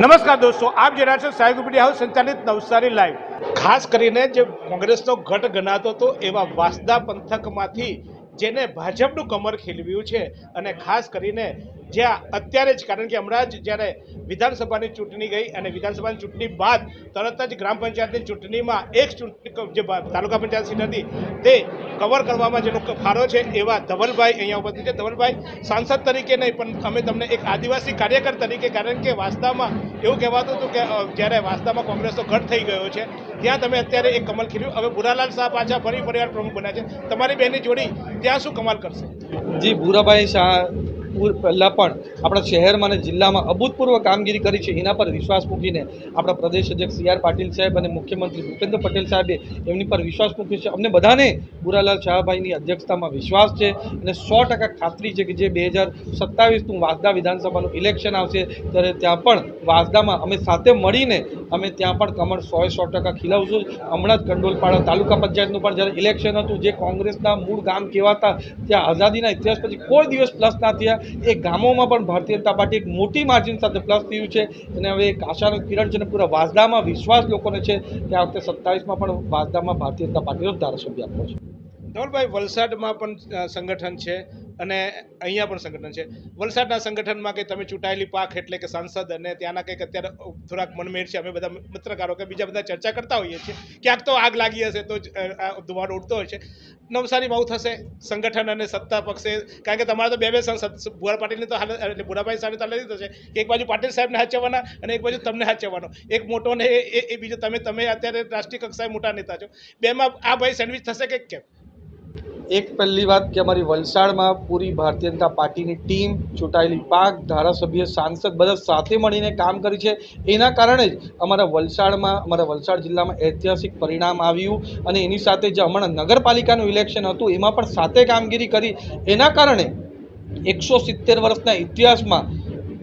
નમસ્કાર દોસ્તો, આપ જે રહ્યા છો સાહેબ મીડિયા હાઉસ સંચાલિત નવસારી લાઈવ. ખાસ કરીને જે કોંગ્રેસનો ગઢ ગણાતો હતો, એવા વાસદા પંથકમાંથી જેને ભાજપનું કમર ખીલવ્યું છે અને ખાસ કરીને જ્યાં અત્યારે જ, કારણ કે હમણાં જ જ્યારે વિધાનસભાની ચૂંટણી ગઈ અને વિધાનસભાની ચૂંટણી બાદ તરત જ ગ્રામ પંચાયતની ચૂંટણીમાં એક ચૂંટણી જે તાલુકા પંચાયત સીટ હતી, તે કવર કરવામાં જેનો ફાળો છે એવા ધવલભાઈ અહીંયા ઉપસ્થિત છે. ધવલભાઈ, સાંસદ તરીકે નહીં, પણ અમે તમને એક આદિવાસી કાર્યકર તરીકે, કારણ કે વાસ્તવમાં એવું કહેવાતું હતું કે જ્યારે વાસ્તવમાં કોંગ્રેસનો ઘટ થઈ ગયો છે, ત્યાં તમે અત્યારે એક કમલ ખીલ્યું. હવે ભુરાલાલ શાહ પાછા ફરી પરિવાર પ્રમુખ બન્યા છે. તમારી બહેનની જોડી ત્યાં શું કમાલ કરશે? જી, ભૂરાભાઈ શાહ પહેલાં પણ આપણા શહેરમાં અને જિલ્લામાં અભૂતપૂર્વ કામગીરી કરી છે. એના પર વિશ્વાસ મૂકીને આપણા પ્રદેશ અધ્યક્ષ સી. આર. પાટીલ સાહેબ અને મુખ્યમંત્રી ભૂપેન્દ્ર પટેલ સાહેબે એમની પર વિશ્વાસ મૂક્યો છે. અમને બધાને બુરાલાલ શાહભાઈની અધ્યક્ષતામાં વિશ્વાસ છે અને સો ટકા ખાતરી છે કે જે બે હજાર સત્તાવીસનું વાસદા વિધાનસભાનું ઇલેક્શન આવશે ત્યારે ત્યાં પણ વાસદામાં અમે સાથે મળીને અમે ત્યાં પણ કમળ સો સો ટકા ખીલાવશું. હમણાં જ કંડોલપાડા તાલુકા પંચાયતનું પણ જ્યારે ઇલેક્શન હતું, જે કોંગ્રેસના મૂળ ગામ કહેવાતા, ત્યાં આઝાદીના ઇતિહાસ પછી કોઈ દિવસ પ્લસ ના થયા. એ ગામોમાં પણ ભારતીય જનતા પાર્ટી એક મોટી માર્જિન સાથે પ્લસ થયું છે. અને હવે એક આશાનું કિરણ છે અને પૂરા વાસદામાં વિશ્વાસ લોકોને છે કે આ વખતે સત્તાવીસમાં પણ વાસદામાં ભારતીય જનતા પાર્ટીનો ધારાસભ્ય આપવો છે. ધવલભાઈ વલસાડમાં પણ સંગઠન છે. અને અહીંયા પણ સંગઠન છે. વલસાડના સંગઠનમાં કે તમે ચૂંટાયેલી પાક એટલે કે સાંસદ અને ત્યાંના કંઈક અત્યારે થોડાક મનમેળ છે, અમે બધા પત્રકારો કે બીજા બધા ચર્ચા કરતા હોઈએ છીએ. ક્યાંક તો આગ લાગી હશે તો ધુમાડો ઉડતો હોય છે. નવસારીમાં આવું થશે, સંગઠન અને સત્તા પક્ષે, કારણ કે તમારે તો બે બે ભુવા પાટીલની તો હાલત એટલે ભુરાભાઈ સાહેબ તો હાલત થશે કે એક બાજુ પાટીલ સાહેબને હાચવવાના અને એક બાજુ તમને હાચવવાનો. એક મોટો ને એ બીજો તમે તમે અત્યારે રાષ્ટ્રીય કક્ષાએ મોટા નેતા છો. બેમાં આ ભાઈ સેન્ડવિચ થશે કે કેમ? એક પહેલી વાત કે અમારી વલસાડમાં પૂરી ભારતીય જનતા પાર્ટીની ટીમ, ચૂંટાયેલી પાક, ધારાસભ્ય, સાંસદ બધા સાથે મળીને કામ કરી છે. એના કારણે જ અમારા વલસાડમાં, અમારા વલસાડ જિલ્લામાં ઐતિહાસિક પરિણામ આવ્યું અને એની સાથે જે હમણાં નગરપાલિકાનું ઇલેક્શન હતું, એમાં પણ સાથે કામગીરી કરી. એના કારણે એકસો સિત્તેર વર્ષના ઇતિહાસમાં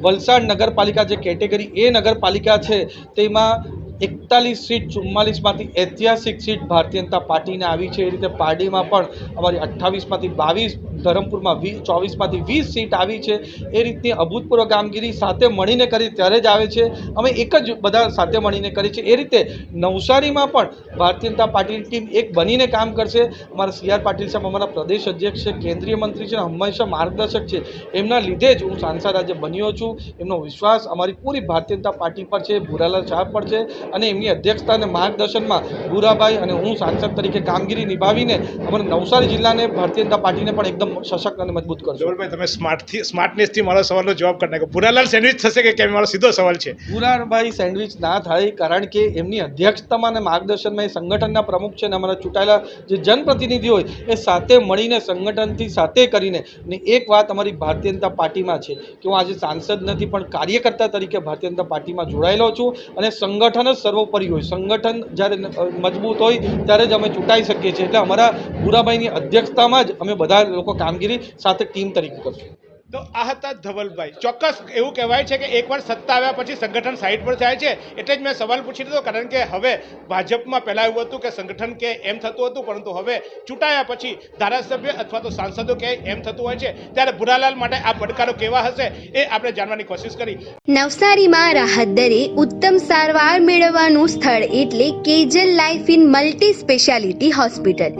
વલસાડ નગરપાલિકા જે કેટેગરી એ નગરપાલિકા છે, તેમાં એકતાલીસ સીટ, ચુમ્માલીસમાંથી ઐતિહાસિક સીટ ભારતીય જનતા પાર્ટીને આવી છે. એ રીતે પાર્ટીમાં પણ અમારી અઠ્ઠાવીસમાંથી બાવીસ, ધરમપુરમાં વી, ચોવીસમાંથી વીસ સીટ આવી છે. એ રીતની અભૂતપૂર્વ કામગીરી સાથે મળીને કરી ત્યારે જ આવે છે. અમે એક જ બધા સાથે મળીને કરી છે. એ રીતે નવસારીમાં પણ ભારતીય જનતા પાર્ટીની ટીમ એક બનીને કામ કરશે. અમારા સી આર પાટીલ સાહેબ, અમારા પ્રદેશ અધ્યક્ષ છે, કેન્દ્રીય મંત્રી છે, હંમેશા માર્ગદર્શક છે. એમના લીધે જ હું સાંસદ આજે બન્યો છું. એમનો વિશ્વાસ અમારી પૂરી ભારતીય જનતા પાર્ટી પર છે ભૂરાલાલ શાહ પર છે. અને એમની અધ્યક્ષતા અને માર્ગદર્શનમાં ગુરાભાઈ અને હું સાંસદ તરીકે કામગીરી નિભાવીને અમારા નવસારી જિલ્લાને ભારતીય જનતા પાર્ટીને પણ એકદમ સશક્ત અને મજબૂત કરશું. ભાઈ તમે સ્માર્ટથી સ્માર્ટનેસથી મારો સવાલનો જવાબ કરી પુરાલાલ સેન્ડવિચ થશે કે કેમ? મારો સીધો સવાલ છે. પુરાભાઈ સેન્ડવિચ ના થાય કારણ કે એમની અધ્યક્ષતામાં અને માર્ગદર્શનમાં એ સંગઠનના પ્રમુખ છે અને અમારા ચૂંટાયેલા જે જનપ્રતિનિધિ હોય એ સાથે મળીને સંગઠનથી સાથે કરીને અને એક વાત અમારી ભારતીય જનતા પાર્ટીમાં છે કે હું આજે સાંસદ નથી પણ કાર્યકર્તા તરીકે ભારતીય જનતા પાર્ટીમાં જોડાયેલો છું અને સંગઠન જ સર્વોપરી હોય. સંગઠન જ્યારે મજબૂત હોય ત્યારે જ અમે ચૂંટાઈ શકીએ છીએ. એટલે અમારા ભૂરાભાઈની અધ્યક્ષતામાં જ અમે બધા લોકો કામગીરી સાથે ટીમ તરીકે કરશું. તો આ હતા ધવલભાઈ. ચોક્કસ એવું કહેવાય છે કે એકવાર સત્તા આવ્યા પછી સંગઠન સાઈડ પર જાય છે, એટલે જ મેં સવાલ પૂછી લીધો, કારણ કે હવે ભાજપમાં પહેલાં એવું હતું કે સંગઠન કે એમ થતું હતું, પરંતુ હવે ચૂંટાયા પછી ધારાસભ્ય અથવા તો સાંસદો કે એમ થતું હોય છે, ત્યારે ભુરાલાલ માટે આ પડકારો કેવા હશે એ આપણે જાણવાની કોશિશ કરી. નવસારીમાં રાહત દરે ઉત્તમ સારવાર મેળવવાનું સ્થળ એટલે Kejal life in multi speciality hospital.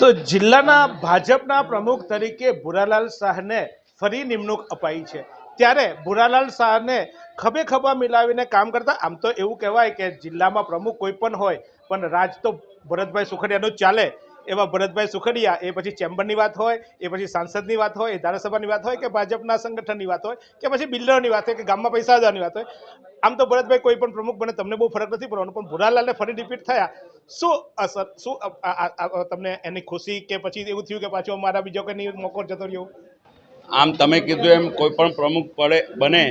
તો જિલ્લાના ભાજપના પ્રમુખ તરીકે ભુરાલાલ શાહને ફરી નિમણૂક અપાઈ છે. ત્યારે ભુરાલાલ શાહને ખભે ખભા મિલાવીને કામ કરતા આમ તો એવું કહેવાય કે જિલ્લામાં પ્રમુખ કોઈ પણ હોય, પણ રાજ તો ભરતભાઈ સુખડિયાનું ચાલે. એવા ભરતભાઈ સુખડિયા, એ પછી ચેમ્બરની વાત હોય, એ પછી સાંસદની વાત હોય, એ ધારાસભાની વાત હોય કે ભાજપના સંગઠનની વાત હોય, કે પછી બિલ્ડરની વાત હોય, કે ગામમાં પૈસા દેવાની વાત હોય. આમ તો ભરતભાઈ કોઈ પણ પ્રમુખ બને, તમને બહુ ફરક નથી પડવાનો, પણ ભુરાલાલને ફરી રિપીટ થયા. શું અસર, શું તમને એની ખુશી કે પછી એવું થયું કે પાછો મારા બીજો કંઈ મોકો જતો રહ્યો? આમ તમે કીધું એમ કોઈ પણ પ્રમુખ પડે, બને,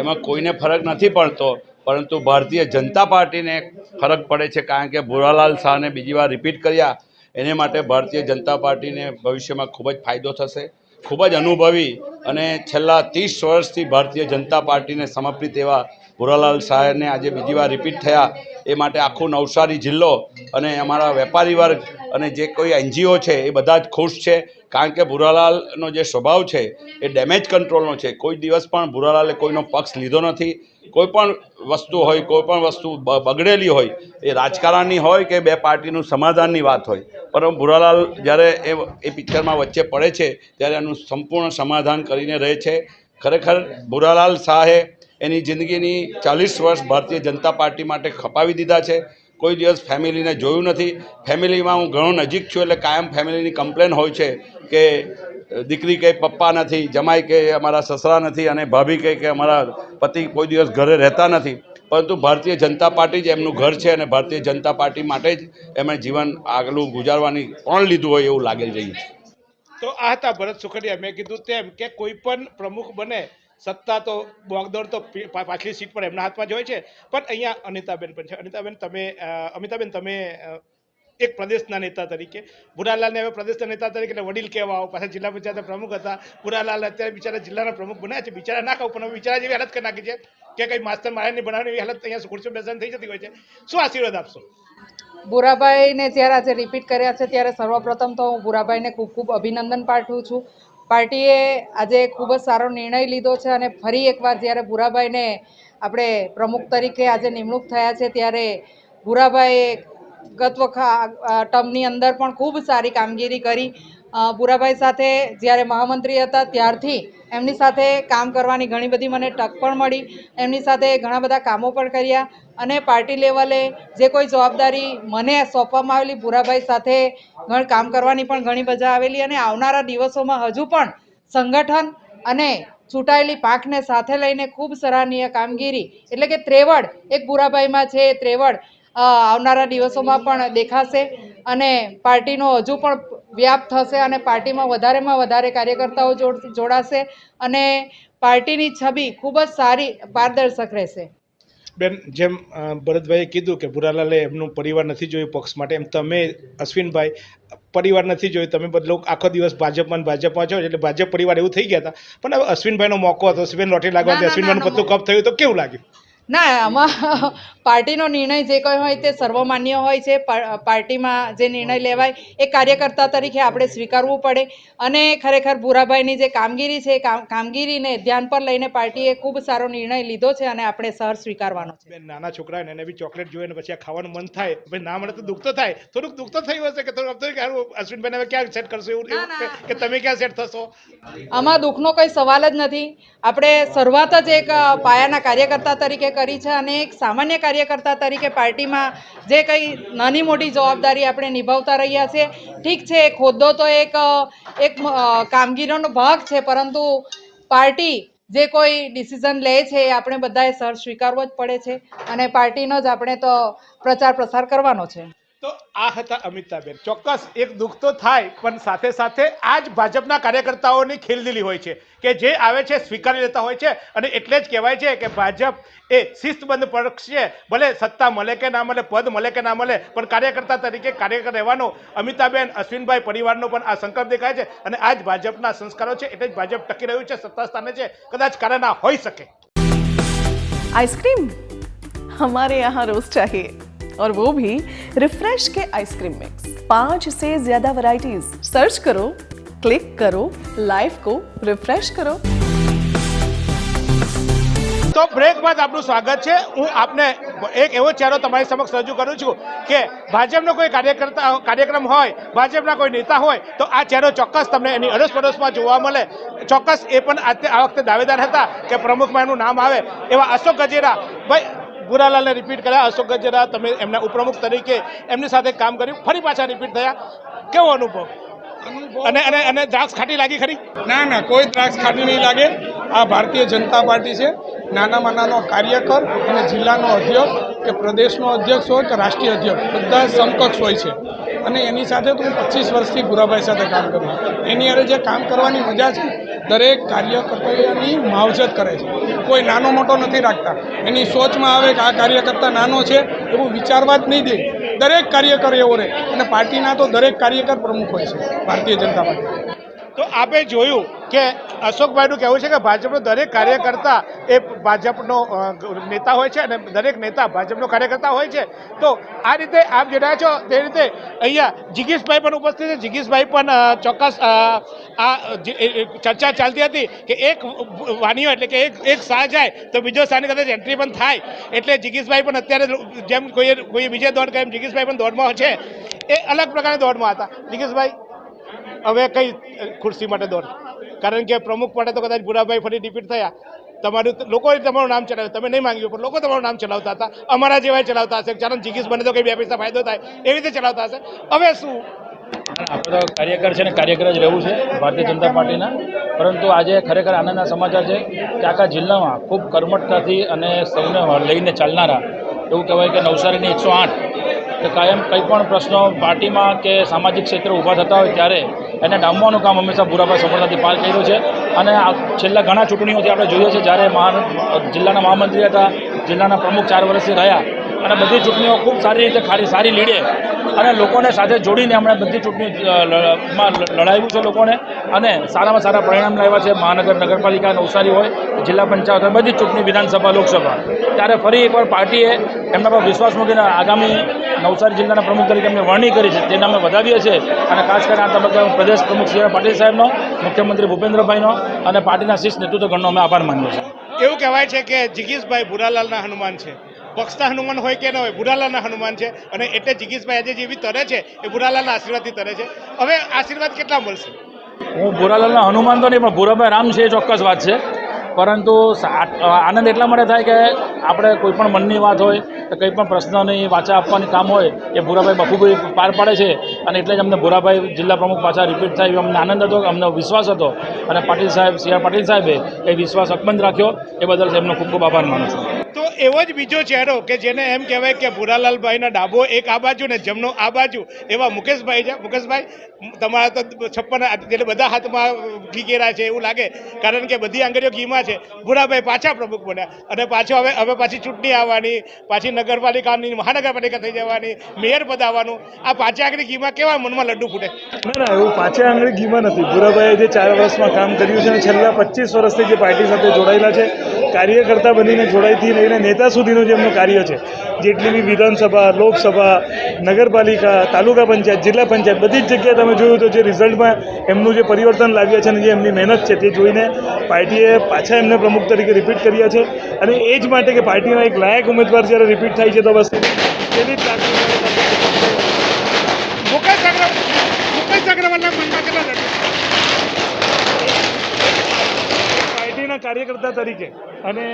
એમાં કોઈને ફરક નથી પડતો, પરંતુ ભારતીય જનતા પાર્ટીને ફરક પડે છે, કારણ કે ભુરાલાલ શાહને બીજી વાર રિપીટ કર્યા. એને માટે ભારતીય જનતા પાર્ટીને ભવિષ્યમાં ખૂબ જ ફાયદો થશે. ખૂબ જ અનુભવી અને છેલ્લા ત્રીસ વર્ષથી ભારતીય જનતા પાર્ટીને સમર્પિત એવા ભુરાલાલ સાહેબને આજે બીજી વાર રિપીટ થયા એ માટે આખો નવસારી જિલ્લો અને અમારા વેપારી વર્ગ અને જે કોઈ એનજીઓ છે એ બધા જ ખુશ છે. કારણ કે ભુરાલાલનો જે સ્વભાવ છે એ ડેમેજ કંટ્રોલનો છે. કોઈ દિવસ પણ ભુરાલાલે કોઈનો પક્ષ લીધો નથી. કોઈ પણ વસ્તુ હોય, કોઈ પણ વસ્તુ બગડેલી હોય એ રાજકારણની હોય કે બે પાર્ટીનું સમાધાનની વાત હોય પરંતુ ભુરાલાલ જ્યારે એ એ પિક્ચરમાં વચ્ચે પડે છે, ત્યારે એનું સંપૂર્ણ સમાધાન કરીને રહે છે. ખરેખર ભુરાલાલ શાહે એની જિંદગીની ચાલીસ વર્ષ ભારતીય જનતા પાર્ટી માટે ખપાવી દીધા છે. કોઈ દિવસ ફેમિલીને જોયું નથી. ફેમિલીમાં હું ઘણો નજીક છું એટલે કાયમ ફેમિલીની કમ્પ્લેન હોય છે કે, દીકરી કહે પપ્પા નથી, જમાઈ કહે અમારા સસરા નથી અને ભાભી કહે કે અમારા પતિ કોઈ દિવસ ઘરે રહેતા નથી. પરંતુ ભારતીય જનતા પાર્ટી જ એમનું ઘર છે અને ભારતીય જનતા પાર્ટી માટે જ એમણે જીવન આગલું ગુજારવાની પણ લીધું હોય એવું લાગી રહ્યું છે. તો આ હતા ભરત સુખડિયા. મેં કીધું તેમ કે કોઈ પણ પ્રમુખ બને, સત્તા તો બોગદોડ તો પાછલી સીટ પર એમના હાથમાં જ હોય છે. પણ અહીંયા અનિતાબેન પણ છે. અનિતાબેન, તમે અમિતાબેન, તમે એક પ્રદેશના નેતા તરીકે. ભુરાલાલને હવે પ્રદેશના નેતા તરીકે એટલે વડીલ કહેવા આવો પાછા જિલ્લા પંચાયતના પ્રમુખ હતા. ભુરાલાલ અત્યારે બિચારા જિલ્લાના પ્રમુખ બન્યા છે. બિચારા ના ખાવ, પણ બિચારા જેવી હાલત કરી નાખી છે કે કંઈ માસ્તર માયાની બનાવવાની એવી હાલત અહીંયા ખુરશીઓ બેસાન થઈ જતી હોય છે. શું આશીર્વાદ આપશો? બુરાભાઈને જ્યારે આજે રિપીટ કર્યા છે, ત્યારે સર્વપ્રથમ તો હું બુરાભાઈને ખૂબ ખૂબ અભિનંદન પાઠવું છું. પાર્ટીએ આજે ખૂબ જ સારો નિર્ણય લીધો છે અને ફરી એકવાર જ્યારે ભુરાભાઈને આપણે પ્રમુખ તરીકે આજે નિમણૂક થયા છે, ત્યારે ભૂરાભાઈએ ગત વખત ટર્મની અંદર પણ ખૂબ સારી કામગીરી કરી. ભૂરાભાઈ સાથે જ્યારે મહામંત્રી હતા ત્યારથી એમની સાથે કામ કરવાની ઘણી બધી મને તક પણ મળી. એમની સાથે ઘણા બધા કામો પણ કર્યા અને પાર્ટી લેવલે જે કોઈ જવાબદારી મને સોંપવામાં આવેલી ભૂરાભાઈ સાથે કામ કરવાની પણ ઘણી મજા આવેલી અને આવનારા દિવસોમાં હજુ પણ સંગઠન અને ચૂંટાયેલી પાંખને સાથે લઈને ખૂબ સરાહનીય કામગીરી. એટલે કે ત્રેવડ, એક ભૂરાભાઈમાં છે ત્રેવડ આવનારા દિવસોમાં પણ દેખાશે અને પાર્ટીનો હજુ પણ વ્યાપ થશે અને પાર્ટીમાં વધારેમાં વધારે કાર્યકર્તાઓ જોડ જોડાશે અને પાર્ટીની છબી ખૂબ જ સારી પારદર્શક રહેશે. બેન જેમ ભરતભાઈએ કીધું કે ભુરાલાલે એમનું પરિવાર નથી જોયું પક્ષ માટે એમ તમે અશ્વિનભાઈ પરિવાર નથી જોયું તમે બદલો આખો દિવસ ભાજપમાં ભાજપમાં છો એટલે ભાજપ પરિવાર એવું થઈ ગયા હતા. પણ હવે અશ્વિનભાઈનો મોકો હતો અશ્વિન લોટરી ના, અશ્વિનભાઈનું પત્તું કપ થયું તો કેવું લાગ્યું? ના આમાં પાર્ટીનો નિર્ણય જે કંઈ હોય તે સર્વમાન્ય હોય છે. પાર્ટીમાં જે નિર્ણય લેવાય એ કાર્યકર્તા તરીકે આપણે સ્વીકારવું પડે. અને ખરેખર ભૂરાભાઈની જે કામગીરી છે કામગીરીને ધ્યાન પર લઈને પાર્ટીએ ખૂબ સારો નિર્ણય લીધો છે અને આપણે સહર સ્વીકારવાનો છે. નાના છોકરા એને બી ચોકલેટ જોઈએ ને પછી આ ખાવાનું મન થાય. ભાઈ ના મળે તો દુઃખ તો થાય. થોડુંક દુઃખ તો થયું હશે કે થોડું આમ થયું કે હારું અશ્વિનભાઈને હવે ક્યાં સેટ કરશો એવું કે તમે ક્યાં સેટ થશો? આમાં દુઃખનો કોઈ સવાલ જ નથી. આપણે શરૂઆત જ એક પાયાના કાર્યકર્તા તરીકે કરી છે અને એક સામાન્ય કાર્યકર્તા તરીકે પાર્ટીમાં જે કંઈ નાની મોટી જવાબદારી આપણે નિભાવતા રહ્યા છે, ઠીક છે ખોદ્દો તો એક એક કામગીરીનો ભાગ છે, પરંતુ પાર્ટી જે કોઈ ડિસિઝન લે છે એ આપણે બધાએ સર સ્વીકારવો જ પડે છે અને પાર્ટીનો જ આપણે તો પ્રચાર પ્રસાર કરવાનો છે. તો આ હતા અમિતાબેન ચોક્કસ એક દુઃખ તો થાય પણ સાથે સાથે આ જ ભાજપના કાર્યકર્તાઓની ખેલદિલી હોય છે કે જે આવે છે સ્વીકારી લેતા હોય છે અને એટલે જ કહેવાય છે કે ભાજપ એ શિસ્તબદ્ધ પક્ષ છે ભલે સત્તા મળે કે ના મળે પદ મળે કે ના મળે પણ કાર્યકર્તા તરીકે કાર્યકર રહેવાનો અમિતાબેન અશ્વિનભાઈ પરિવારનો પણ આ સંકલ્પ દેખાય છે અને આ જ ભાજપના સંસ્કારો છે એટલે જ ભાજપ ટકી રહ્યું છે સત્તા સ્થાને છે કદાચ કારણ ના હોઈ શકે आइसक्रीम हमारे यहाँ रोज चाहिए और वो भी रिफ्रेश के आइसक्रीम मिक्स पांच से ज्यादा वैरायटीज सर्च करो क्लिक करो लाइफ को रिफ्रेश करो તો બ્રેક બાદ આપનું સ્વાગત છે હું આપને એક એવો ચહેરો તમારી સમક્ષ રજૂ કરું છું કે ભાજપનો કોઈ કાર્યકર્તા કાર્યક્રમ હોય ભાજપના કોઈ નેતા હોય તો આ ચહેરો ચોક્કસ તમને એની અડોસ પડોશમાં જોવા મળે ચોક્કસ એ પણ આ આ વખતે દાવેદાર હતા કે પ્રમુખમાં એનું નામ આવે એવા અશોક ગજેરા ભાઈ ભુરાલાલને રિપીટ કર્યા. અશોક ગજેરા તમે એમના ઉપપ્રમુખ તરીકે એમની સાથે કામ કર્યું. ફરી પાછા રિપીટ થયા. કેવો અનુભવ? અને અને અને દ્રાક્ષ ખાટી લાગી ખરી? ના ના કોઈ દ્રાક્ષ ખાટી નહીં લાગે. આ ભારતીય જનતા પાર્ટી છે. નાનામાં નાનો કાર્યકર અને જિલ્લાનો અધ્યક્ષ કે પ્રદેશનો અધ્યક્ષ હોય કે રાષ્ટ્રીય અધ્યક્ષ બધા સમકક્ષ હોય છે. અને એની સાથે તો હું પચીસ વર્ષથી ભૂરાભાઈ સાથે કામ કરું એની અરે જે કામ કરવાની મજા છે દરેક કાર્યકર્તાની માવજત કરે છે. કોઈ નાનો મોટો નથી રાખતા. એની સોચમાં આવે કે આ કાર્યકર્તા નાનો છે, એવું વિચારવા જ નહીં દે. દરેક કાર્યકર એવો રહે. અને પાર્ટીના તો દરેક કાર્યકર પ્રમુખ હોય છે, ભારતીય જનતા પાર્ટી. તો આપે જોયું કે અશોકભાઈનું કહેવું છે કે ભાજપનો દરેક કાર્યકર્તા એ ભાજપનો નેતા હોય છે અને દરેક નેતા ભાજપનો કાર્યકર્તા હોય છે. તો આ રીતે આપ જણાવ્યા છો તે રીતે અહીંયા જિગીશભાઈ પણ ઉપસ્થિત છે. જિગીશભાઈ પણ ચોક્કસ આ ચર્ચા ચાલતી હતી કે એક વાનીઓ એટલે કે એક એક શાહ જાય તો બીજો શાહની કદાચ એન્ટ્રી પણ થાય. એટલે જિગીશભાઈ પણ અત્યારે જેમ કોઈ કોઈ બીજે દોડ કરે એમ જિગીશભાઈ પણ દોડમાં છે. એ અલગ પ્રકારની દોડમાં હતા. જિગીશભાઈ? હવે કઈ ખુરશી માટે દોડ. કારણ કે પ્રમુખ માટે તો કદાચ ભૂરાભાઈ ફરી રિપીટ થયા. તમારું લોકોએ તમારું નામ ચલાવ્યું. તમે નહીં માંગ્યું, પણ લોકો તમારું નામ ચલાવતા હતા. અમારા જેવાય ચલાવતા હશે. ચાલો જીગીસ બને તો કંઈ બે પૈસા ફાયદો થાય. એવી રીતે ચલાવતા હશે. હવે શું? આપણે તો કાર્યકર છે ને કાર્યકર જ રહેવું છે, ભારતીય જનતા પાર્ટીના. પરંતુ આજે ખરેખર આનંદના સમાચાર છે કે આખા જિલ્લામાં ખૂબ કર્મઠતાથી અને સૌને લઈને ચાલનારા, એવું કહેવાય કે નવસારીની એકસો આઠ કાયમ કંઈ પણ પ્રશ્નો પાર્ટીમાં કે સામાજિક ક્ષેત્રે ઊભા થતા હોય ત્યારે એને ડામવાનું કામ હંમેશા ભૂરાભાઈ સફળતાથી પાર કર્યું છે. અને છેલ્લા ઘણા ચૂંટણીઓથી આપણે જોઈએ છે જ્યારે મહા જિલ્લાના મહામંત્રી હતા, જિલ્લાના પ્રમુખ ચાર વર્ષથી રહ્યા અને બધી ચૂંટણીઓ ખૂબ સારી રીતે ખાલી સારી લીડે અને લોકોને સાથે જોડીને હમણાં બધી ચૂંટણી માં લ- લડાવ્યું છે લોકોને. અને સારામાં સારા પરિણામ લાવ્યા છે. મહાનગર, નગરપાલિકા નવસારી હોય, જિલ્લા પંચાયત હોય, બધી ચૂંટણી વિધાનસભા, લોકસભા. ત્યારે ફરી એકવાર પાર્ટીએ એમના પર વિશ્વાસ મૂકીને આગામી નવસારી જિલ્લાના પ્રમુખ તરીકે એમને વરણી કરી છે. તેને અમે વધાવીએ છીએ. અને ખાસ કરીને આ તબક્કે પ્રદેશ પ્રમુખ સી પાટીલ સાહેબનો, મુખ્યમંત્રી ભૂપેન્દ્રભાઈનો અને પાર્ટીના શીર્ષ નેતૃત્વગણનો અમે આભાર માનીએ છીએ. એવું કહેવાય છે કે જીગીશભાઈ ભુરાલાલના હનુમાન છે. પક્ષના હનુમાન હોય કે ન હોય બુરાલાના હનુમાન છે. અને એટલે જીગીશભાઈ આજે જેવી તરે છે એ બુરાલાના આશીર્વાદથી તરે છે. હવે આશીર્વાદ કેટલા મળશે? હું બુરાલાલના હનુમાન તો નહીં, પણ ભૂરાભાઈ રામ છે એ ચોક્કસ વાત છે. પરંતુ આનંદ એટલા માટે થાય કે આપણે કોઈ પણ મનની વાત હોય તો કંઈ પણ પ્રશ્નની વાચા આપવાની કામ હોય, એ ભૂરાભાઈ બખૂબી પાર પાડે છે. અને એટલે જ અમને ભૂરાભાઈ જિલ્લા પ્રમુખ પાછા રિપીટ થાય એવો અમને આનંદ હતો, અમને વિશ્વાસ હતો. અને પાટીલ સાહેબ, સી આર પાટીલ સાહેબે એ વિશ્વાસ અકબંધ રાખ્યો. એ બદલ એમનો ખૂબ ખૂબ આભાર માનું છું. તો એવો જ બીજો ચહેરો કે જેને એમ કહેવાય કે ભુરાલાલભાઈના ડાબો એક આ બાજુ ને જમણો આ બાજુ, એવા મુકેશભાઈ છે. મુકેશભાઈ, તમારા તો છપ્પન એટલે બધા હાથમાં ઘી કેરા છે એવું લાગે. કારણ કે બધી આંગળીઓ ઘીમાં છે. ભુરાભાઈ પાછા પ્રમુખ બન્યા. અને પાછો હવે હવે પાછી ચૂંટણી આવવાની, પાછી નગરપાલિકાની, મહાનગરપાલિકા થઈ જવાની, મેયર પદ આવવાનું. આ પાછી આંગળી ઘીમાં કેવા મનમાં લડ્ડુ ફૂટે? ના ના, એવું પાછા આંગળી ઘીમાં નથી. ભૂરાભાઈએ જે ચાર વર્ષમાં કામ કર્યું છે અને છેલ્લા પચીસ વર્ષથી જે પાર્ટી સાથે જોડાયેલા છે કાર્યકર્તા બનીને જોડાઈથી લઈને નેતા સુધીનું જે એમનું કાર્ય છે, જેટલી બી વિધાનસભા, લોકસભા, નગરપાલિકા, તાલુકા પંચાયત, જિલ્લા પંચાયત, બધી જ જગ્યાએ તમે જોયું તો જે રિઝલ્ટમાં એમનું જે પરિવર્તન લાવ્યા છે અને જે એમની મહેનત છે તે જોઈને પાર્ટીએ પાછા એમને પ્રમુખ તરીકે રિપીટ કર્યા છે. અને એ જ માટે કે પાર્ટીના એક લાયક ઉમેદવાર જ્યારે રિપીટ થાય છે તો બસ તેની જ મુકેશ મનમાં કેટલા લડ્ડુ પાર્ટીના કાર્યકર્તા તરીકે. અને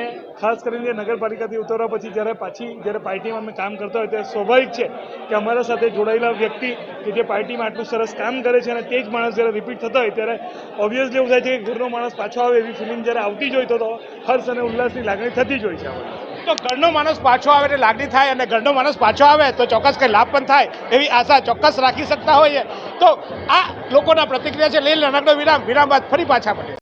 ખાસ કરીને નગરપાલિકાથી ઉતરવા પછી જ્યારે પાછી જ્યારે પાર્ટીમાં અમે કામ કરતા હોય ત્યારે સ્વાભાવિક છે કે અમારા સાથે જોડાયેલા વ્યક્તિ કે જે પાર્ટીમાં આટલું સરસ કામ કરે છે અને તે જ માણસ જ્યારે રિપીટ થતા હોય ત્યારે ઓબ્વિયસલી એવું થાય છે કે ઘરનો માણસ પાછો આવે એવી ફિલિંગ જ્યારે આવતી જ હોય તો હર્ષ અને ઉલ્લાસની લાગણી થતી જ હોય છે તો ઘરનો માણસ પાછો આવે એટલે લાગણી થાય અને ઘરનો માણસ પાછો આવે તો ચોક્કસ કંઈ લાભ પણ થાય એવી આશા ચોક્કસ રાખી શકતા હોઈએ. તો આ લોકોના પ્રતિક્રિયા છે. લઈ નાનકડો વિરામ. વિરામ બાદ ફરી પાછા મળીએ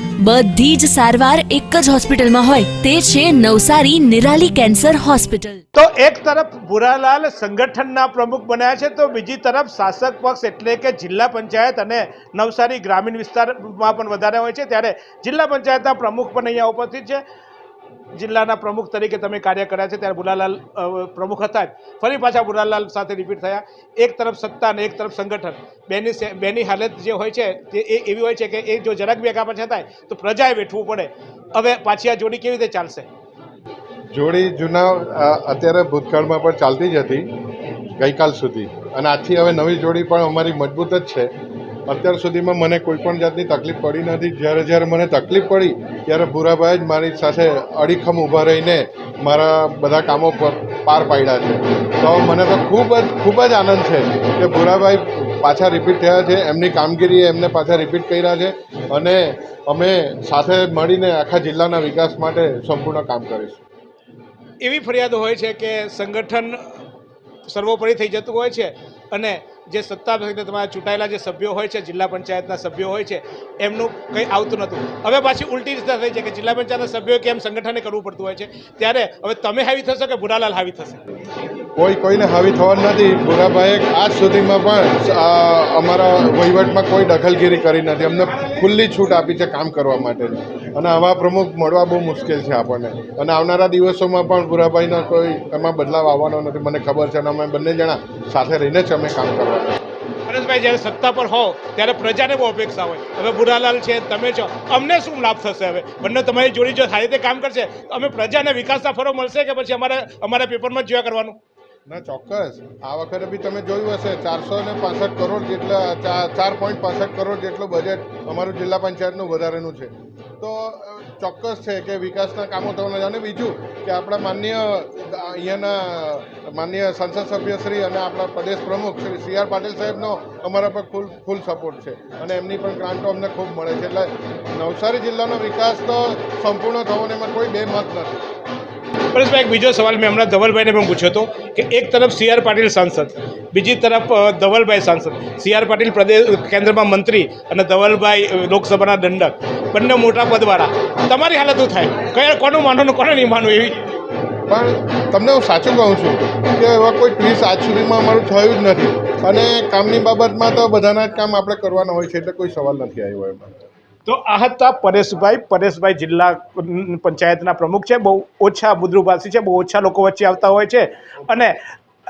બધી જ સારવાર એક જ હોસ્પિટલમાં હોય. તે છે નવસારી નિરાલી કેન્સર હોસ્પિટલ. તો એક તરફ ભુરાલાલ સંગઠનના પ્રમુખ બન્યા છે, તો બીજી તરફ શાસક પક્ષ એટલે કે જિલ્લા પંચાયત અને નવસારી ગ્રામીણ વિસ્તારમાં પણ વધારે હોય છે. ત્યારે જિલ્લા પંચાયતના પ્રમુખ પણ અહીંયા ઉપસ્થિત છે. જિલ્લાના પ્રમુખ તરીકે તમે કાર્ય કર્યા છે, ત્યારે ભુલાલાલ પ્રમુખ હતા જ. ફરી પાછા ભુલાલાલ સાથે રિપીટ થયા. એક તરફ સત્તા અને એક તરફ સંગઠન. બેની બેની હાલત જે હોય છે, તે એ, એવી હોય છે કે એ જો જરાક બે એકા થાય, તો પ્રજાએ વેઠવું પડે. હવે પાછી આ જોડી કેવી રીતે ચાલશે? જોડી જૂના અત્યારે ભૂતકાળમાં પણ ચાલતી જ હતી ગઈકાલ સુધી. અને આજથી હવે નવી જોડી પણ અમારી મજબૂત જ છે. અત્યાર સુધીમાં મને કોઈ પણ જાતની તકલીફ પડી નથી. જ્યારે જ્યારે મને તકલીફ પડી, ત્યારે ભૂરાભાઈ જ મારી સાથે અડીખમ ઊભા રહીને મારા બધા કામો પર પાર પાડ્યા છે. તો મને તો ખૂબ જ ખૂબ જ આનંદ છે કે ભૂરાભાઈ પાછા રિપીટ થયા છે, એમની કામગીરી એમને પાછા રિપીટ કર્યા છે અને અમે સાથે મળીને આખા જિલ્લાના વિકાસ માટે સંપૂર્ણ કામ કરીશું. એવી ફરિયાદ હોય છે કે સંગઠન સર્વોપરી થઈ જતું હોય છે અને જે સત્તા તમારા ચૂંટાયેલા જે સભ્યો હોય છે, જિલ્લા પંચાયતના સભ્યો હોય છે, એમનું કંઈ આવતું નહોતું. હવે પાછી ઉલટી રીતે થઈ છે કે જિલ્લા પંચાયતના સભ્યો કેમ સંગઠને કરવું પડતું હોય છે? ત્યારે હવે તમે હાવી થશો કે ભુરાલાલ હાવી થશે? કોઈ કોઈને હાવી થવાનું નથી. ભૂરાભાઈએ આજ સુધીમાં પણ અમારા વહીવટમાં કોઈ દખલગીરી કરી નથી. અમને ખુલ્લી છૂટ આપી છે કામ કરવા માટેની. અને આવા પ્રમુખ મળવા બહુ મુશ્કેલ છે આપણને. અને આવનારા દિવસોમાં પણ ભૂરાભાઈનો કોઈ એમાં બદલાવ આવવાનો નથી. મને ખબર છે અને અમે બંને જણા સાથે રહીને જ અમે કામ કરવાના નરેશભાઈ જ્યારે સત્તા પર હો ત્યારે પ્રજાને બહુ અપેક્ષા હોય. હવે ભુરાલાલ છે, તમે છો. અમને શું લાભ થશે હવે? બંને તમારી જોડી જો સારી રીતે કામ કરશે અમે પ્રજાને વિકાસના ફરો મળશે કે પછી અમારે અમારા પેપરમાં જોયા કરવાનું? ના, ચોક્કસ. આ વખતે બી તમે જોયું હશે, ચારસો ને પાસઠ કરોડ જેટલા ચાર પોઈન્ટ પાસઠ કરોડ જેટલું બજેટ અમારું જિલ્લા પંચાયતનું વધારેનું છે. તો ચોક્કસ છે કે વિકાસના કામો થવાના અને બીજું કે આપણા માન્ય અહીંયાના માન્ય સંસદ સભ્યશ્રી અને આપણા પ્રદેશ પ્રમુખ શ્રી સી આર પાટીલ સાહેબનો અમારા પર ફૂલ ફૂલ સપોર્ટ છે. અને એમની પણ ગ્રાન્ટો અમને ખૂબ મળે છે. એટલે નવસારી જિલ્લાનો વિકાસ તો સંપૂર્ણ થવાનો એમાં કોઈ બે મત નથી. પરેશભાઈ, એક બીજો સવાલ મેં હમણાં ધવલભાઈને પણ પૂછ્યો હતો કે એક તરફ સી આર પાટીલ સાંસદ, બીજી તરફ ધવલભાઈ સાંસદ. સી આર પાટીલ પ્રદેશ, કેન્દ્રમાં મંત્રી અને ધવલભાઈ લોકસભાના દંડક. બંને મોટા પદવાળા. તમારી હાલત શું થાય. કયા, કોનું માનવું કોને નહીં માનવું એવી? પણ તમને હું સાચું કહું છું કે એવા કોઈ ટ્વીસ આજ સુધીમાં અમારું થયું જ નથી. અને કામની બાબતમાં તો બધાના જ કામ આપણે કરવાના હોય છે એટલે કોઈ સવાલ નથી આવ્યો એમાં. તો આ હતા પરેશભાઈ. પરેશભાઈ જિલ્લા પંચાયતના પ્રમુખ છે. બહુ ઓછા બુદ્રુભાષી છે. બહુ ઓછા લોકો વચ્ચે આવતા હોય છે. અને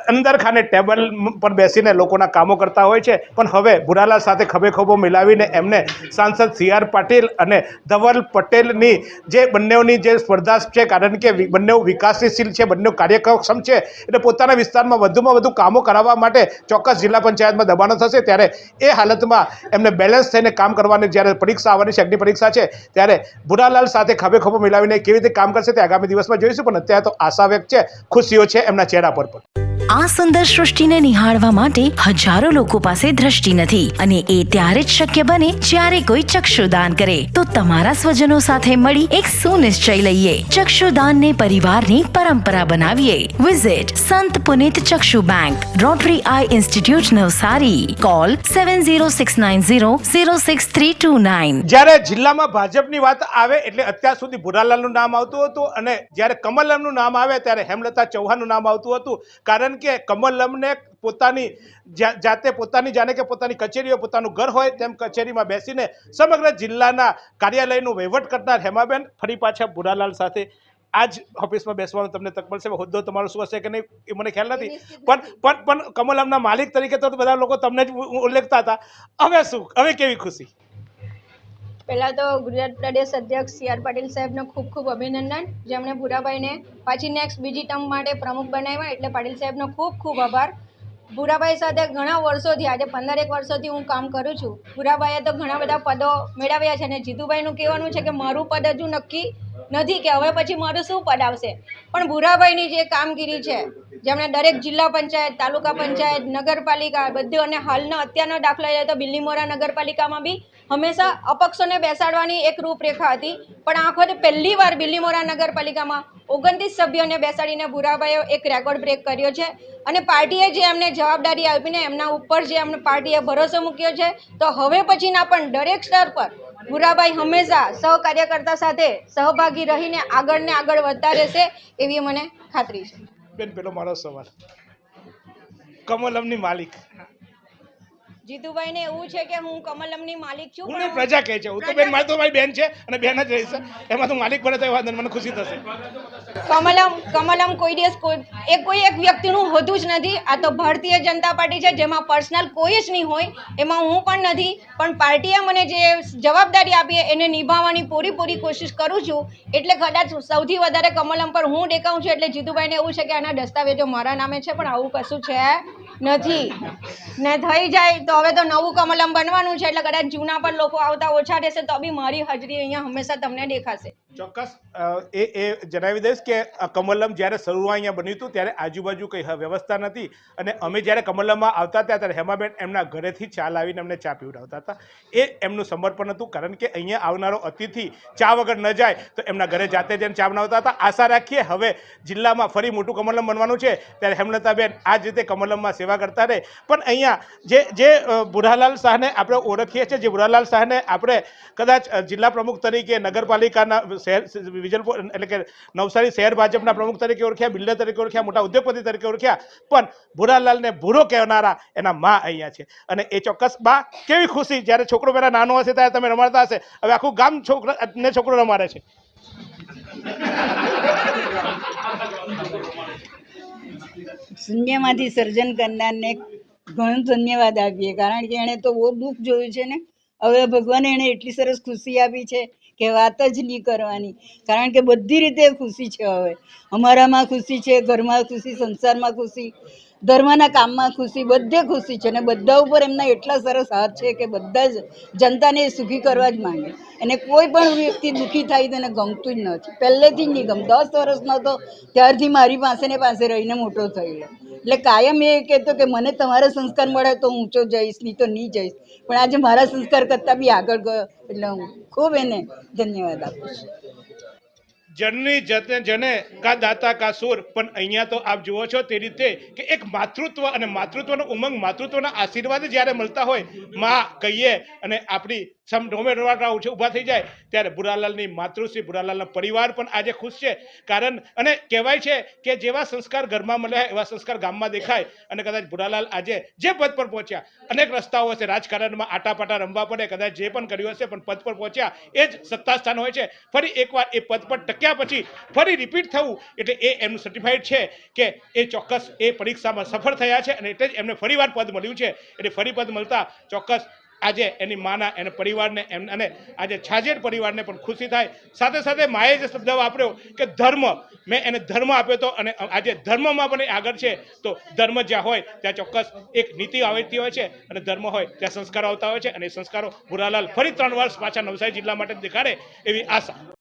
અંદર ખાને ટેબલ પર બેસીને લોકોના કામો કરતા હોય છે. પણ હવે ભુરાલાલ સાથે ખભે ખભો મિલાવીને એમને સાંસદ સી આર પાટીલ અને ધવલ પટેલની જે બંનેઓની જે સ્પર્ધા છે, કારણ કે બંને વિકાસશીલ છે બંને કાર્યક્ષમ છે, એટલે પોતાના વિસ્તારમાં વધુમાં વધુ કામો કરાવવા માટે ચોક્કસ જિલ્લા પંચાયતમાં દબાણો થશે. ત્યારે એ હાલતમાં એમને બેલેન્સ થઈને કામ કરવાની, જ્યારે પરીક્ષા આવવાની છે, અગ્નિ પરીક્ષા છે, ત્યારે ભુરાલાલ સાથે ખભે ખભો મિલાવીને કેવી રીતે કામ કરશે તે આગામી દિવસમાં જોઈશું. પણ અત્યારે તો આશા વ્યક્ત છે, ખુશીઓ છે એમના ચહેરા પર પણ. આ સુંદર સૃષ્ટિને નિહાળવા માટે હજારો લોકો પાસે દ્રષ્ટિ નથી અને એ ત્યારે જ શક્ય બને જ્યારે કોઈ ચક્ષુદાન કરે. તો તમારા સ્વજનો સાથે મળી એક સુનિશ્ચય લઈએ. ચક્ષુદાનને પરિવારની પરંપરા બનાવીએ. વિઝિટ સંત પુનિત ચક્ષુ bank Rotary eye institute Navsari. Call seven zero six nine zero zero six three two nine જ્યારે જિલ્લામાં ભાજપની વાત આવે એટલે અત્યાર સુધી ભુરાલાલનું નામ આવતું હતું અને જ્યારે કમલમનું નામ આવે ત્યારે હેમલતા ચૌહાણનું નામ આવતું હતું. કારણ કે કમલમને પોતાની જાતે પોતાની જાણે કે પોતાની કચેરીઓ પોતાનું ઘર હોય તેમ કચેરીમાં બેસીને સમગ્ર જિલ્લાના કાર્યાલયનું વહીવટ કરનાર હેમાબેન ફરી પાછા ભુરાલાલ સાથે આ જ ઓફિસમાં બેસવાનો તમને તક મળશે. હોદ્દો તમારો શું હશે કે નહીં એ મને ખ્યાલ નથી. પણ પણ પણ કમલમના માલિક તરીકે તો બધા લોકો તમને જ ઉલ્લેખતા હતા. હવે શું હવે કેવી ખુશી? પહેલાં તો ગુજરાત પ્રદેશ અધ્યક્ષ સી આર પાટીલ સાહેબનો ખૂબ ખૂબ અભિનંદન. જેમણે ભૂરાભાઈને પાછી નેક્સ્ટ બીજી ટર્મ માટે પ્રમુખ બનાવ્યા એટલે પાટીલ સાહેબનો ખૂબ ખૂબ આભાર. ભૂરાભાઈ સાથે ઘણા વર્ષોથી, આજે પંદરેક વર્ષોથી હું કામ કરું છું. ભૂરાભાઈએ તો ઘણા બધા પદો મેળવ્યા છે અને જીતુભાઈનું કહેવાનું છે કે મારું પદ હજુ નક્કી નથી કે હવે પછી મારું શું પદ આવશે? પણ ભૂરાભાઈની જે કામગીરી છે, જેમણે દરેક જિલ્લા પંચાયત, તાલુકા પંચાયત, નગરપાલિકા બધું અને હાલનો અત્યારનો દાખલો લઈએ તો બિલ્લીમોરા નગરપાલિકામાં બી હંમેશા અપક્ષોને બેસાડવાની એક રૂપરેખા હતી. પણ આ વખતે પહેલી વાર બિલ્લીમોરા નગરપાલિકામાં ઓગણત્રીસ સભ્યોને બેસાડીને ભૂરાભાઈએ એક રેકોર્ડ બ્રેક કર્યો છે. અને પાર્ટીએ જે એમને જવાબદારી આપીને એમના ઉપર જે એમને પાર્ટીએ ભરોસો મૂક્યો છે, તો હવે પછીના પણ દરેક સ્તર પર ભૂરાભાઈ હંમેશા સહકાર્યકર્તા સાથે સહભાગી રહીને આગળ ને આગળ વધતા રહેશે એવી મને ખાતરી છે. બેન પેલો મારો સવાલ. કમલમની માલિક. જીતુભાઈને એવું છે કે હું કમલમની માલિક છું હું પણ પ્રજા કહે છે હું તો બેન મારી તો મારી બેન છે અને બેન જ રહીશ એમાં તો માલિક બને તો એ વાંધો મને ખુશી થશે. કમલમ કમલમ કોઈ દિવસ કોઈ એ કોઈ એક વ્યક્તિનું હોતું જ નથી. આ તો ભારતીય જનતા પાર્ટી છે જેમાં પર્સનલ કોઈ જ નહીં હોય. એમાં હું પણ નથી. પણ પાર્ટીએ મને જે જવાબદારી આપી એને નિભાવવાની પૂરીપૂરી કોશિશ કરું છું. એટલે કદાચ સૌથી વધારે કમલમ પર હું ડેકાઉં છું. એટલે જીતુભાઈને એવું છે કે આના દસ્તાવેજો મારા નામે છે પણ આવું કશું છે. નથી. ને થઈ જાય તો હવે તો નવું કમલમ બનવાનું છે, એટલે કદાચ જૂના પર લોકો આવતા ઓછા રહેશે, તો બી મારી હાજરી અહીંયા હંમેશા તમને દેખાશે. ચોક્કસ એ એ જણાવી દઈશ કે કમલમ જ્યારે શરૂ અહીંયા બન્યું હતું, ત્યારે આજુબાજુ કંઈ વ્યવસ્થા નથી. અને અમે જ્યારે કમલમમાં આવતા હતા, ત્યારે હેમાબેન એમના ઘરેથી ચા લાવીને અમને ચા પીવડાવતા હતા. એ એમનું સમર્પણ હતું, કારણ કે અહીંયા આવનારો અતિથિ ચા વગર ન જાય, તો એમના ઘરે જાતે જઈને ચા બનાવતા હતા. આશા રાખીએ હવે જિલ્લામાં ફરી મોટું કમલમ બનવાનું છે. ત્યારે હેમલતાબેન આ જ રીતે કમલમમાં સેવા કરતા રહે. પણ અહીંયા જે જે બુરાલાલ શાહને આપણે ઓળખીએ છીએ, જે બુરાલાલ શાહને આપણે કદાચ જિલ્લા પ્રમુખ તરીકે, નગરપાલિકાના શહેર, વિજલપુર, એટલે કે નવસારી શહેર ભાજપના પ્રમુખ તરીકે ઓળખ્યા, બિલ્ડર તરીકે ઓળખ્યા, મોટા ઉદ્યોગપતિ તરીકે ઓળખ્યા, પણ ભુરાલાલને ભૂરો કહેનારા એના મા અહીંયા છે. અને એ ચોક્કસ બા કેવી ખુશી, જ્યારે છોકરો પહેલાં નાનો હશે ત્યારે તમે રમાડતા હશે. હવે આખું ગામ છોકરા, ને છોકરો રમાડે છે. શૂન્યમાંથી સર્જન કરનારને ઘણો ધન્યવાદ આપીએ. કારણ કે એણે તો બહુ દુઃખ જોયું છે ને. હવે ભગવાને એણે એટલી સરસ ખુશી આપી છે કે વાત જ નહીં કરવાની. કારણ કે બધી રીતે ખુશી છે હવે. અમારામાં ખુશી છે, ઘરમાં ખુશી, સંસારમાં ખુશી. ધર્મના કામમાં ખુશી, બધે ખુશી છે અને બધા ઉપર એમના એટલા સરસ હાથ છે કે બધા જ જનતાને સુખી કરવા જ માંગે. અને કોઈ પણ વ્યક્તિ દુઃખી થાય તેને ગમતું જ નથી પહેલેથી જ નહીં ગમ દસ વર્ષનો હતો ત્યારથી મારી પાસે ને પાસે રહીને મોટો થયેલો. એટલે કાયમ એ કહેતો કે મને તમારા સંસ્કાર મળે તો ઊંચો જઈશ, નહીં તો નહીં જઈશ. પણ આજે મારા સંસ્કાર કરતાં બી આગળ ગયો. એટલે હું ખૂબ એને ધન્યવાદ આપું છું. જનની જતે જને કા દાતા કા સુર. પણ અહીંયા તો આપ જુઓ છો તે રીતે કે એક માતૃત્વ અને માતૃત્વનો ઉમંગ, માતૃત્વના આશીર્વાદ જ્યારે મળતા હોય, માં કહીએ અને આપણી સમ ઉછ- ઊભા થઈ જાય, ત્યારે બુરાલાલની માતૃશ્રી બુરાલાલના પરિવાર પણ આજે ખુશ છે. કારણ અને કહેવાય છે કે જેવા સંસ્કાર ઘરમાં મળ્યા એવા સંસ્કાર ગામમાં દેખાય અને કદાચ બુરાલાલ આજે જે પદ પર પહોંચ્યા, અનેક રસ્તાઓ હશે, રાજકારણમાં આટાપાટા રમવા પડે, કદાચ જે પણ કર્યું હશે, પણ પદ પર પહોંચ્યા, એ જ સત્તા સ્થાન હોય છે. ફરી એકવાર એ પદ પર ટક્યા પછી ફરી રિપીટ થવું એટલે એ એમનું સર્ટિફાઈડ છે કે એ ચોક્કસ એ પરીક્ષામાં સફળ થયા છે અને એટલે જ એમને ફરીવાર પદ મળ્યું છે. એટલે ફરી પદ મળતા ચોક્કસ આજે એની માના, એને પરિવારને, એમ, અને આજે છાજેડ પરિવારને પણ ખુશી થાય. સાથે સાથે માએ જે શબ્દ વાપર્યો કે ધર્મ, મેં એને ધર્મ આપ્યો હતો અને આજે ધર્મમાં પણ આગળ છે. તો ધર્મ જ્યાં હોય ત્યાં ચોક્કસ એક નીતિ આવતી હોય છે અને ધર્મ હોય ત્યાં સંસ્કારો આવતા હોય છે અને સંસ્કારો ભુરાલાલ ફરી ત્રણ વર્ષ પાછા નવસારી જિલ્લા માટે દેખાડે એવી આશા.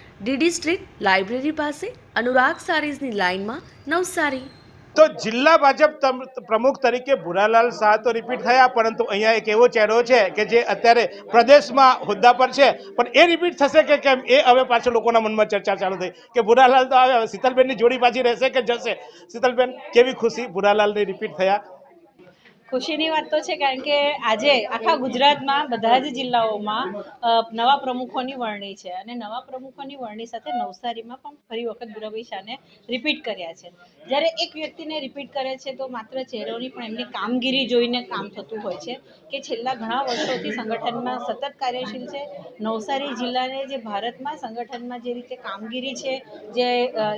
DD street library પાસે અનુરાગ સારીઝની લાઇનમાં નવસારી. તો જિલ્લા ભાજપ પ્રમુખ તરીકે ભુરાલાલ શાહ તો રિપીટ થયા, પરંતુ અહીંયા એક એવો ચહેરો છે કે જે અત્યારે પ્રદેશમાં હોદ્દા પર છે. પણ એ રિપીટ થશે કે કેમ? એ હવે પાછો લોકોના મનમાં ચર્ચા ચાલુ થઈ કે ભુરાલાલ તો આવે શીતલબેનની જોડી પાછી રહેશે કે જશે? શીતલબેન, કેવી ખુશી? ભુરાલાલની રિપીટ થયા. ખુશીની વાત તો છે, કારણ કે આજે આખા ગુજરાતમાં બધા જ જિલ્લાઓમાં નવા પ્રમુખોની વરણી છે અને નવા પ્રમુખોની વરણી સાથે નવસારીમાં પણ ફરી વખત ગુરભાઈ શાહને રિપીટ કર્યા છે. જ્યારે એક વ્યક્તિને રિપીટ કરે છે, તો માત્ર ચહેરોની પણ એમની કામગીરી જોઈને કામ થતું હોય છે કે છેલ્લા ઘણા વર્ષોથી સંગઠનમાં સતત કાર્યશીલ છે. નવસારી જિલ્લાને જે ભારતમાં સંગઠનમાં જે રીતે કામગીરી છે, જે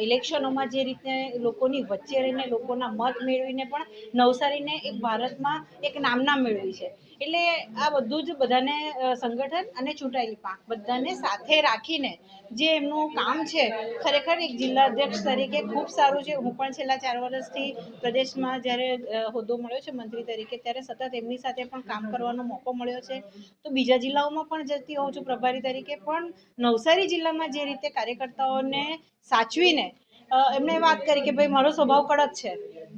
ઇલેક્શનોમાં જે રીતે લોકોની વચ્ચે રહીને લોકોના મત મેળવીને પણ નવસારીને એક ભારતમાં એક નામના મેળવી છે. એટલે આ બધું જ બધાને સંગઠન અને ચૂંટાયેલી પાંખ બધાને સાથે રાખીને જે એમનું કામ છે, ખરેખર એક જિલ્લા અધ્યક્ષ તરીકે ખૂબ સારું છે. હું પણ છેલ્લા ચાર વર્ષથી પ્રદેશમાં જ્યારે હોદ્દો મળ્યો છે મંત્રી તરીકે, ત્યારે સતત એમની સાથે પણ કામ કરવાનો મોકો મળ્યો છે. તો બીજા જિલ્લાઓમાં પણ જતી હોઉં છું પ્રભારી તરીકે, પણ નવસારી જિલ્લામાં જે રીતે કાર્યકર્તાઓને સાચવીને એમણે વાત કરી કે ભાઈ, મારો સ્વભાવ કડક છે.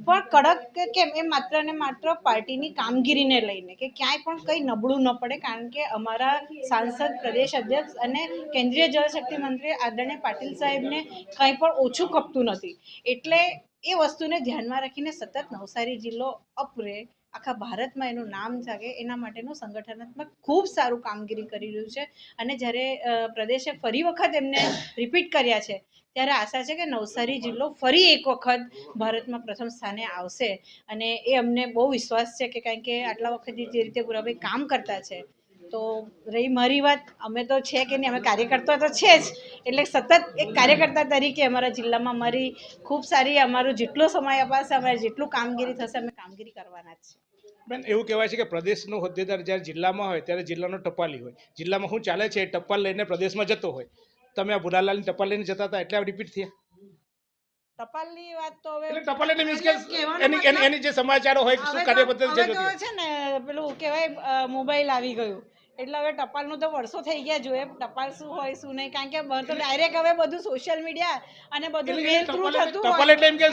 પણ કડક કેમ? એ માત્ર ને માત્ર પાર્ટીની કામગીરીને લઈને કે ક્યાંય પણ કંઈ નબળું ન પડે, કારણ કે અમારા સાંસદ, પ્રદેશ અધ્યક્ષ અને કેન્દ્રીય જળશક્તિ મંત્રી આદરણીય પાટીલ સાહેબને કંઈ પણ ઓછું ખપતું નથી. એટલે એ વસ્તુને ધ્યાનમાં રાખીને સતત નવસારી જિલ્લો અપરે આખા ભારતમાં એનું નામ જાગે એના માટેનું સંગઠનાત્મક ખૂબ સારું કામગીરી કરી રહ્યું છે. અને જ્યારે પ્રદેશે ફરી વખત એમને રિપીટ કર્યા છે, ત્યારે આશા છે કે નવસારી જિલ્લો ફરી એક વખત ભારતમાં પ્રથમ સ્થાને આવશે. અને એ અમને બહુ વિશ્વાસ છે કે કારણ કે આટલા વખતથી જે રીતે ગુરાભાઈ કામ કરતા છે, તો રહી મારી વાત, અમે તો છે કે નહીં, અમે કાર્યકર્તા તો છે જ એટલે સતત એક કાર્યકર્તા તરીકે અમારા જિલ્લામાં અમારી ખૂબ સારી અમારો જેટલો સમય અપાશે અમારે જેટલું કામગીરી થશે અમે કામગીરી કરવાના જ છે બેન એવું કહેવાય છે કે પ્રદેશનો હોદ્દેદાર જ્યારે જિલ્લામાં હોય ત્યારે જિલ્લાનો ટપાલી હોય. જિલ્લામાં શું ચાલે છે એ ટપાલ લઈને પ્રદેશમાં જતો હોય. તમે આ ભુલાલાલની ટપાલ લઈને જતા હતા એટલે રિપીટ થયા? ટપાલની વાત તો હવે ટપાલ એટલે મીન્સ કે એની જે સમાચારો હોય શું છે ને પેલું કહેવાય મોબાઈલ આવી ગયું. એટલે હવે ટપાલનું તો વર્ષો થઈ ગયા જોઈએ. ટપાલ શું હોય શું નહીં? કારણ કે બ- તો ડાયરેક્ટ હવે બધું સોશિયલ મીડિયા અને બધું મેલ થ્રુ થતું ટપાલ એટલે એમ કે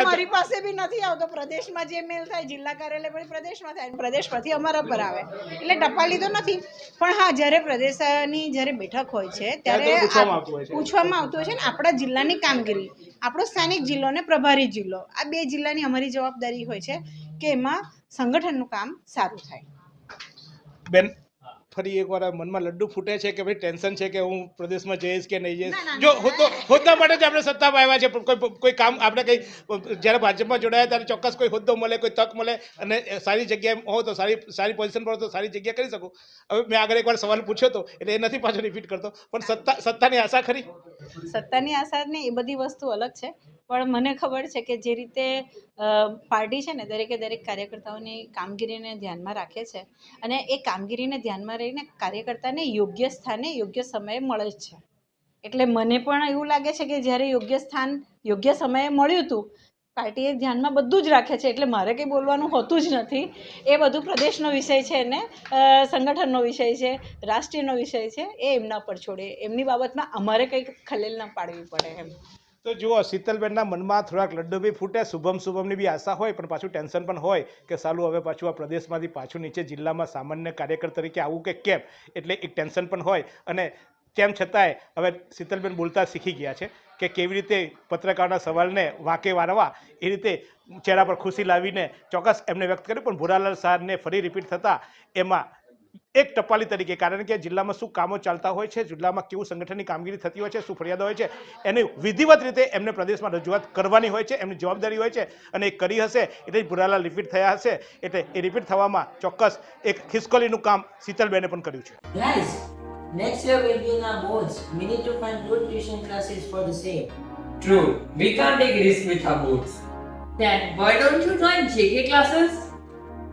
મારી પાસે બી નથી આવતો. પ્રદેશમાં જે મેલ થાય જિલ્લા કાર્યાલય પણ પ્રદેશમાં થાય પ્રદેશ પરથી અમારા પર આવે. એટલે ટપાલી તો નથી. પણ હા જ્યારે પ્રદેશની જ્યારે બેઠક હોય છે ત્યારે પૂછવામાં આવતું હોય છે. પૂછવામાં આવતું હોય છે ને આપણા જિલ્લાની કામગીરી. આપણો સ્થાનિક જિલ્લો અને પ્રભારી જિલ્લો. આ બે જિલ્લાની અમારી જવાબદારી હોય છે કે એમાં સંગઠનનું કામ સારું થાય. બેન ફરી એકવાર મનમાં લડ્ડુ ફૂટે છે કે ભાઈ ટેન્શન છે કે હું પ્રદેશમાં જઈશ કે નહીં જઈશ? જો હોદ્દો હોદ્દા માટે જ આપણે સત્તામાં આવ્યા છે કોઈ કોઈ કામ આપણે કંઈ જ્યારે ભાજપમાં જોડાયા ત્યારે ચોક્કસ કોઈ હોદ્દો મળે કોઈ તક મળે અને સારી જગ્યાએ હો તો સારી સારી પોઝિશન પર તો સારી જગ્યા કરી શકું. હવે મેં આગળ એકવાર સવાલ પૂછ્યો હતો એટલે એ નથી પાછો રિપીટ કરતો. પણ સત્તા સત્તાની આશા ખરી? સત્તાની આશા ને એ બધી વસ્તુ અલગ છે. પણ મને ખબર છે કે જે રીતે પાર્ટી છે ને દરેકે દરેક કાર્યકર્તાઓની કામગીરીને ધ્યાનમાં રાખે છે અને એ કામગીરીને ધ્યાનમાં રહીને કાર્યકર્તાને યોગ્ય સ્થાને યોગ્ય સમયે મળે જ છે. એટલે મને પણ એવું લાગે છે કે જ્યારે યોગ્ય સ્થાન, યોગ્ય સમયે મળ્યું હતું પાર્ટીએ ધ્યાનમાં બધું જ રાખે છે એટલે મારે કંઈ બોલવાનું હોતું જ નથી. એ બધું પ્રદેશનો વિષય છે ને સંગઠનનો વિષય છે, રાષ્ટ્રીયનો વિષય છે, એ એમના પર છોડે. એમની બાબતમાં અમારે કંઈક ખલેલ ન પાડવી પડે એમ. તો જુઓ, શીતલબેનના મનમાં થોડાક લડ્ડુ બી ફૂટે, શુભમ શુભમની બી આશા હોય, પણ પાછું ટેન્શન પણ હોય કે સાલું હવે પાછું આ પ્રદેશમાંથી પાછું નીચે જિલ્લામાં સામાન્ય કાર્યકર તરીકે આવું કે કેમ? એટલે એક ટેન્શન પણ હોય. અને તેમ છતાંય હવે શીતલબેન બોલતા શીખી ગયા છે કે કેવી રીતે પત્રકારના સવાલને વાંકે વારવા, એ રીતે ચહેરા પર ખુશી લાવીને ચોક્કસ એમને વ્યક્ત કર્યું, પણ ભુરાલાલ સારને ફરી રિપીટ થતાં એમાં એક ટપાલી તરીકે કારણ કે જિલ્લામાં શું કામો ચાલતા હોય છે જિલ્લામાં કેવું સંગઠનની કામગીરી થતી હોય છે શું ફરિયાદો હોય છે એની વિધિવત રીતે એમને પ્રદેશમાં રજૂઆત કરવાની હોય છે એમની જવાબદારી હોય છે અને એ કરી હશે એટલે જ ભુરાલા રિપીટ થયા હશે એટલે એ રિપીટ થવામાં ચોક્કસ એક ખિસકોલીનું કામ શીતલબેને પણ કર્યું છે next year will be in our boards. We need to find good tuition classes for the same. True, we can't take risk with our boards. Then why don't you join JK classes?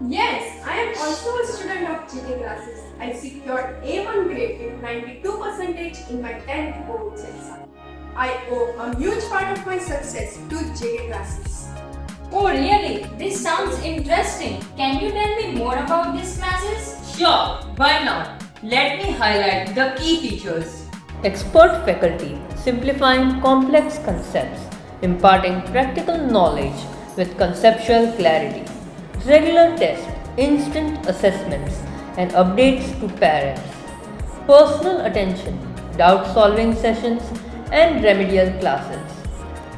Yes, I am also a student of GK classes. I secured A1 grade with 92 percentage in my 10th boards exam. I owe a huge part of my success to JK classes. Oh really? This sounds interesting. Can you tell me more about these classes? Sure, why not? Let me highlight the key features. Expert faculty simplifying complex concepts, imparting practical knowledge with conceptual clarity. Regular tests, instant assessments, and updates to parents. Personal attention, doubt solving sessions, and remedial classes.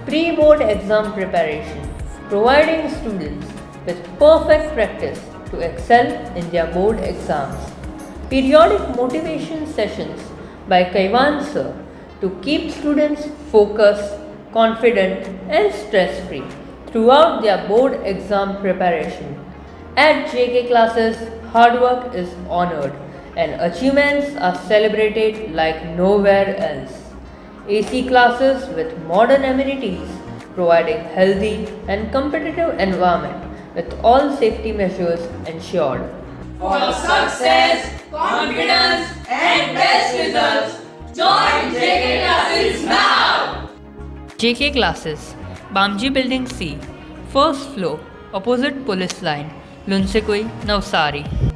Pre board exam preparation, providing students with perfect practice to excel in their board exams. Periodic motivation sessions by Kaivan sir to keep students focused, confident, and stress free throughout their board exam preparation. At JK classes, hard work is honored and achievements are celebrated like nowhere else. AC classes with modern amenities, providing healthy and competitive environment with all safety measures ensured. For success, confidence, and best results, join JK classes now! JK classes, Bamji Building C, first floor, opposite police line, Lunsekoi, Navsari.